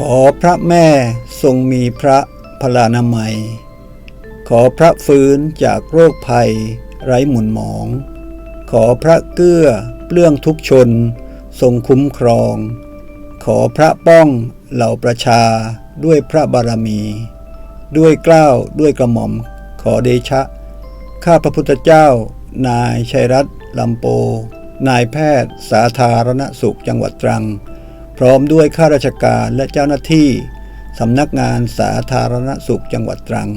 ขอพระแม่ทรงมีพระพลานามัย ขอพระฟื้นจากโรคภัย ไร้หมุนหมอง ขอพระเกื้อเปลื้องทุกชน ทรงคุ้มครอง ขอพระป้องเหล่าประชาด้วยพระบารมี ด้วยเกล้าวด้วยกระหม่อม ขอเดชะ ข้าพระพุทธเจ้า นายชัยรัตน์ลำโป นายแพทย์สาธารณสุขจังหวัดตรัง พร้อมด้วยข้าราชการและเจ้าหน้าที่สำนักงานสาธารณสุขจังหวัดตรัง